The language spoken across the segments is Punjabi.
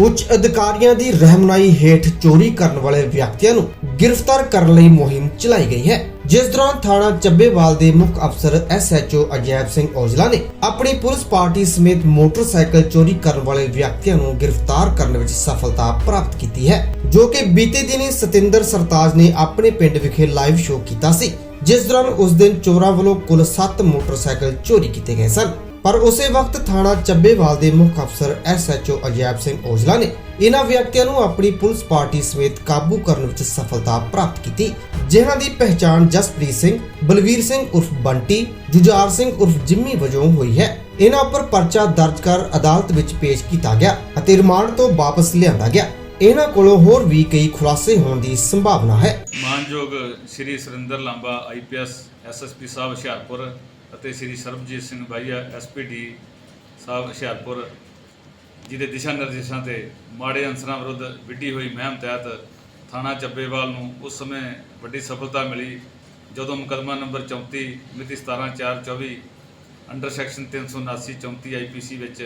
ਉੱਚ ਅਧਿਕਾਰੀਆਂ ਦੀ ਰਹਿਨੁਮਾਈ ਹੇਠ ਚੋਰੀ ਕਰਨ ਵਾਲੇ ਵਿਅਕਤੀਆਂ ਨੂੰ ਗ੍ਰਿਫਤਾਰ ਕਰਨ ਲਈ ਮੁਹਿੰਮ ਚਲਾਈ ਗਈ ਹੈ। ਜਿਸ ਦੌਰਾਨ ਥਾਣਾ ਚੱਬੇਵਾਲ ਦੇ ਮੁੱਖ ਅਫਸਰ ਐਸਐਚਓ ਅਜੈਬ ਸਿੰਘ ਔਜਲਾ ਨੇ ਆਪਣੀ ਪੁਲਿਸ ਪਾਰਟੀ ਸਮੇਤ ਮੋਟਰਸਾਈਕਲ ਚੋਰੀ ਕਰਨ ਵਾਲੇ ਵਿਅਕਤੀਆਂ ਨੂੰ ਗ੍ਰਿਫਤਾਰ ਕਰਨ ਵਿੱਚ ਸਫਲਤਾ ਪ੍ਰਾਪਤ ਕੀਤੀ ਹੈ, ਜੋ ਕਿ ਬੀਤੇ ਦਿਨੀ ਸਤਿੰਦਰ ਸਰਤਾਜ ਨੇ ਆਪਣੇ ਪਿੰਡ ਵਿਖੇ ਲਾਈਵ ਸ਼ੋਅ ਕੀਤਾ ਸੀ, ਜਿਸ ਦੌਰਾਨ ਉਸ ਦਿਨ ਚੋਰਾਂ ਵੱਲੋਂ ਕੁੱਲ 7 ਮੋਟਰਸਾਈਕਲ ਚੋਰੀ ਕੀਤੇ ਗਏ ਸਨ। ਪਰ ਉਸੇ ਵਕਤ ਥਾਣਾ ਚੱਬੇਵਾਲ ਦੇ ਮੁੱਖ ਅਫਸਰ ਐਸਐਚਓ ਅਜੈਬ ਸਿੰਘ ਔਜਲਾ ਨੇ ਇਹਨਾਂ ਵਿਅਕਤੀਆਂ ਨੂੰ ਆਪਣੀ ਪੁਲਿਸ ਪਾਰਟੀ ਸਮੇਤ ਕਾਬੂ ਕਰਨ ਵਿੱਚ ਸਫਲਤਾ ਪ੍ਰਾਪਤ ਕੀਤੀ, ਜਿਨ੍ਹਾਂ ਦੀ ਪਹਿਚਾਣ ਜਸਪ੍ਰੀਤ ਸਿੰਘ, ਬਲਵੀਰ ਸਿੰਘ ਉਰਫ ਬੰਟੀ, ਜੁਝਾਰ ਸਿੰਘ ਉਰਫ ਜਿੰਮੀ ਵਜੋਂ ਹੋਈ ਹੈ। ਇਹਨਾਂ ਉੱਪਰ ਪਰਚਾ ਦਰਜ ਕਰ ਅਦਾਲਤ ਵਿੱਚ ਪੇਸ਼ ਕੀਤਾ ਗਿਆ ਅਤੇ ਰਿਮਾਂਡ ਤੋਂ ਵਾਪਸ ਲਿਆਂਦਾ ਗਿਆ। ਇਹਨਾਂ ਕੋਲੋਂ ਹੋਰ ਵੀ ਕਈ ਖੁਲਾਸੇ ਹੋਣ ਦੀ ਸੰਭਾਵਨਾ ਹੈ। ਮਾਨਯੋਗ ਸ਼੍ਰੀ ਸੁਰਿੰਦਰ ਲਾਂਬਾ ਆਈਪੀਐਸ ਐਸਐਸਪੀ ਸਾਹਿਬ ਹੁਸ਼ਿਆਰਪੁਰ ਅਤੇ ਸ਼੍ਰੀ ਸਰਬਜੀਤ ਸਿੰਘ ਬਾਈਆ ਐਸਪੀਡੀ ਸਾਹਿਬ ਹੁਸ਼ਿਆਰਪੁਰ, ਜਿਹਦੇ ਦਿਸ਼ਾ ਨਿਰਦੇਸ਼ਾਂ ਤੇ ਮਾੜੇ ਅਨਸਰਾਂ ਵਿਰੁੱਧ ਵਿੱਢੀ ਹੋਈ ਮਹਿਮ ਤਹਿਤ ਥਾਣਾ ਚੱਬੇਵਾਲ ਨੂੰ ਉਸ ਸਮੇਂ ਵੱਡੀ ਸਫਲਤਾ ਮਿਲੀ, ਜਦੋਂ ਮੁਕੱਦਮਾ ਨੰਬਰ 34 ਮਿਤੀ 17/4/24 ਅੰਡਰ ਸੈਕਸ਼ਨ 379 34 ਆਈਪੀਸੀ ਵਿੱਚ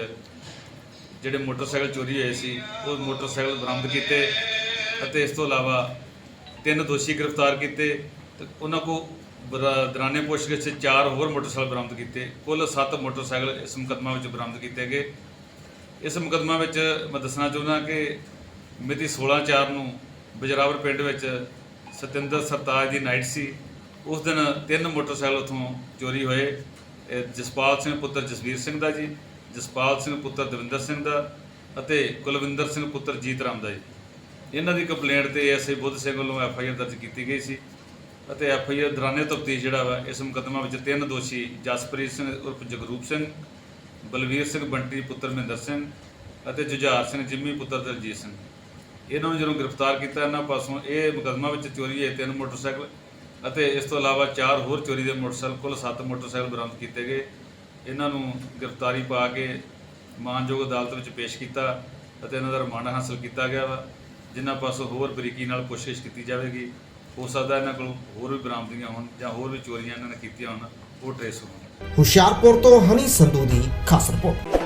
ਜਿਹੜੇ ਮੋਟਰਸਾਈਕਲ ਚੋਰੀ ਹੋਏ ਸੀ, ਉਹ ਮੋਟਰਸਾਈਕਲ ਬਰਾਮਦ ਕੀਤੇ ਅਤੇ ਇਸ ਤੋਂ ਇਲਾਵਾ ਤਿੰਨ ਦੋਸ਼ੀ ਗ੍ਰਿਫਤਾਰ ਕੀਤੇ ਤੇ ਉਹਨਾਂ ਕੋ ਦੌਰਾਨੇ ਪੁੱਛਗਿੱਛ 'ਚ ਚਾਰ ਹੋਰ ਮੋਟਰਸਾਈਕਲ ਬਰਾਮਦ ਕੀਤੇ। ਕੁੱਲ 7 ਮੋਟਰਸਾਈਕਲ ਇਸ ਮੁਕੱਦਮਾ ਵਿੱਚ ਬਰਾਮਦ ਕੀਤੇ ਗਏ। ਇਸ ਮੁਕੱਦਮਾ ਵਿੱਚ ਮੈਂ ਦੱਸਣਾ ਚਾਹੁੰਦਾ ਕਿ ਮਿਤੀ 16/4 ਨੂੰ ਬਜਰਾਵਰ ਪਿੰਡ ਵਿੱਚ ਸਤਿੰਦਰ ਸਰਤਾਜ ਦੀ ਨਾਈਟ ਸੀ। ਉਸ ਦਿਨ ਤਿੰਨ ਮੋਟਰਸਾਈਕਲ ਉਥੋਂ ਚੋਰੀ ਹੋਏ। ਜਸਪਾਲ ਸਿੰਘ ਪੁੱਤਰ ਜਸਵੀਰ ਸਿੰਘ ਦਾ ਜੀ, ਜਸਪਾਲ ਸਿੰਘ ਪੁੱਤਰ ਦਵਿੰਦਰ ਸਿੰਘ ਦਾ ਅਤੇ ਕੁਲਵਿੰਦਰ ਸਿੰਘ ਪੁੱਤਰ ਜੀਤ ਰਾਮ ਦਾ ਜੀ। ਇਹਨਾਂ ਦੀ ਕੰਪਲੇਂਟ ਤੇ ਐਸਆਈ ਬੁੱਧ ਸਿੰਘ ਵੱਲੋਂ ਐਫ ਆਈ ਆਰ ਦਰਜ ਕੀਤੀ ਗਈ ਸੀ। ਅਤੇ ਐਫ ਆਈ ਆਰ ਦੌਰਾਨੇ ਤਫਤੀਸ਼ ਜਿਹੜਾ ਵਾ, ਇਸ ਮੁਕੱਦਮਾ ਵਿੱਚ ਤਿੰਨ ਦੋਸ਼ੀ ਜਸਪ੍ਰੀਤ ਸਿੰਘ ਉਰਫ ਜਗਰੂਪ ਸਿੰਘ, ਬਲਵੀਰ ਸਿੰਘ ਬੰਟੀ, ਪੁੱਤਰ ਮਹਿੰਦਰ ਸਿੰਘ ਅਤੇ ਜੁਝਾਰ ਸਿੰਘ, ਜਿੰਮੀ ਪੁੱਤਰ ਦਲਜੀਤ ਸਿੰਘ। ਇਹਨਾਂ ਨੂੰ ਜਦੋਂ ਗ੍ਰਿਫਤਾਰ ਕੀਤਾ, ਇਹਨਾਂ ਪਾਸੋਂ ਇਹ ਮੁਕੱਦਮਾ ਵਿੱਚ ਚੋਰੀ ਹੋਏ ਤਿੰਨ ਮੋਟਰਸਾਈਕਲ ਅਤੇ ਇਸ ਤੋਂ ਇਲਾਵਾ ਚਾਰ ਹੋਰ ਚੋਰੀ ਦੇ ਮੋਟਰਸਾਈਕਲ, ਕੁੱਲ 7 ਮੋਟਰਸਾਈਕਲ ਬਰਾਮਦ ਕੀਤੇ ਗਏ। ਇਹਨਾਂ ਨੂੰ ਗ੍ਰਿਫਤਾਰੀ ਪਾ ਕੇ ਮਾਨਯੋਗ ਅਦਾਲਤ ਵਿੱਚ ਪੇਸ਼ ਕੀਤਾ ਅਤੇ ਇਹਨਾਂ ਦਾ ਰਿਮਾਂਡ ਹਾਸਲ ਕੀਤਾ ਗਿਆ ਵਾ, ਜਿਨ੍ਹਾਂ ਪਾਸੋਂ ਹੋਰ ਬਰੀਕੀ ਨਾਲ ਕੋਸ਼ਿਸ਼ ਕੀਤੀ ਜਾਵੇਗੀ। ਹੋ ਸਕਦਾ ਇਹਨਾਂ ਕੋਲ ਹੋਰ ਵੀ ਬਰਾਮਦੀਆਂ ਹੋਣ ਜਾਂ ਹੋਰ ਵੀ ਚੋਰੀਆਂ ਇਹਨਾਂ ਨੇ ਕੀਤੀਆਂ ਹੋਣ, ਉਹ ਟ੍ਰੇਸ ਹੋਣ। ਹੁਸ਼ਿਆਰਪੁਰ ਤੋਂ ਹਨੀ ਸੰਧੂ ਦੀ ਖਾਸ ਰਿਪੋਰਟ।